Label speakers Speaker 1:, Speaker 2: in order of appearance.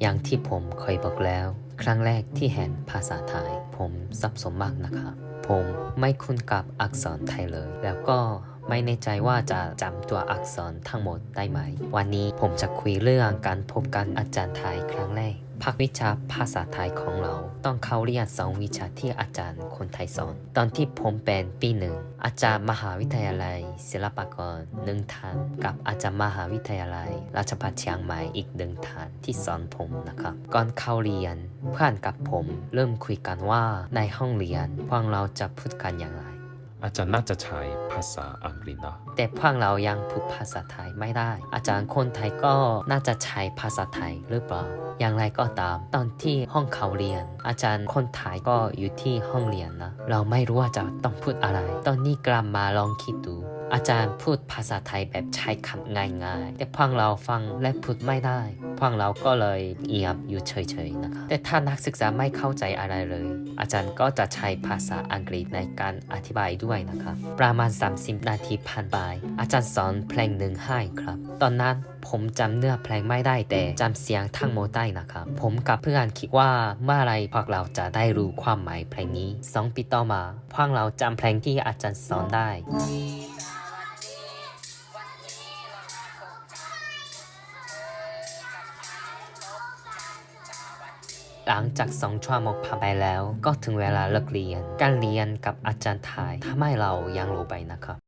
Speaker 1: อย่างที่ผมเคยบอกแล้ว ครั้งแรกที่เห็นภาษาไทย ผมสับสนมากนะครับผมไม่คุ้นกับอักษรไทยเลย แล้วก็ไม่แน่ใจว่าจะจำตัวอักษรทั้งหมดได้ไหม วันนี้ผมจะคุยเรื่องการพบกันอาจารย์ไทยครั้งแรก ภาควิชาภาษาไทยของเรา ต้องเข้าเรียนสองวิชาที่อาจารย์คนไทยสอน ตอนที่ผมเป็นปีหนึ่ง อาจารย์มหาวิทยาลัย ศิลปากรหนึ่งท่าน กับอาจารย์มหาวิทยาลัย ราชภัฏเชียงใหม่อีกหนึ่งท่านที่สอนผมนะครับ ก่อนเข้าเรียนเพื่อนกับผม เริ่มคุยกันว่าในห้องเรียนพวกเราจะพูดกันอย่างไร
Speaker 2: อาจารย์น่าจะใช้ภาษาอังกฤษนะ
Speaker 1: แต่พวกเรายังพูดภาษาไทยไม่ได้ อาจารย์คนไทยก็น่าจะใช้ภาษาไทยหรือเปล่า อย่างไรก็ตาม ตอนที่ห้องเขาเรียน อาจารย์คนไทยก็อยู่ที่ห้องเรียนนะ เราไม่รู้ว่าจะต้องพูดอะไร ตอนนี้กลับมาลองคิดดู อาจารย์พูดภาษาไทยแบบใช้คำง่ายๆ แต่พวกเราฟังและพูดไม่ได้พวกเราก็เลยเงียบอยู่เฉยๆนะครับแต่ถ้านักศึกษาไม่เข้าใจอะไรเลย อาจารย์ก็จะใช้ภาษาอังกฤษในการอธิบายด้วยนะครับประมาณ 30 นาทีผ่านไป อาจารย์สอนเพลงหนึ่งให้ครับ ตอนนั้นผมจำเนื้อเพลงไม่ได้แต่จำเสียงทั้งหมดได้นะครับ ผมกับเพื่อนคิดว่าเมื่อไรพวกเราจะได้รู้ความหมายเพลงนี้สองปีต่อมาพวกเราจำเพลงที่อาจารย์สอนได้ หลังจากสองชั่วโมงผ่านไปแล้ว ก็ถึงเวลาเลิกเรียน การเรียนกับอาจารย์ไทยทำให้เรายังรู้ไปนะครับ